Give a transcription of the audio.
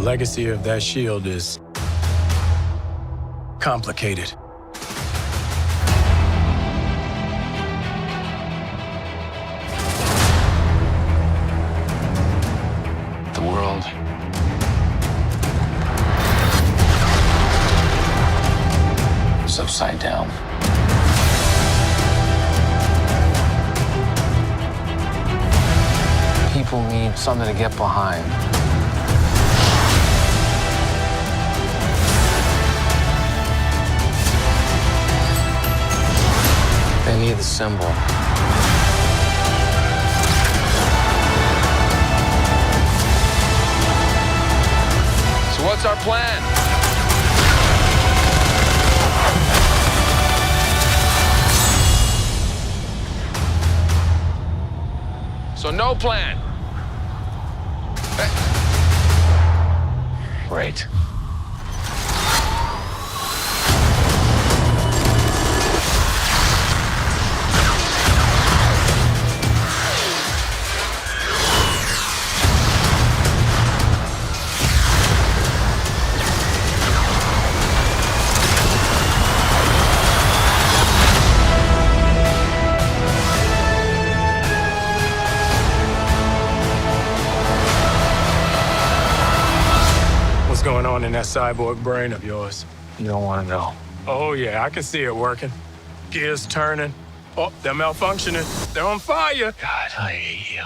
legacy of that shield is complicated. The world is upside down. People need something to get behind. The symbol. So what's our plan? So no plan. Great. Going on in that cyborg brain of yours? You don't want to know. Oh, yeah, I can see it working. Gears turning. Oh, they're malfunctioning. They're on fire. God, I hate you.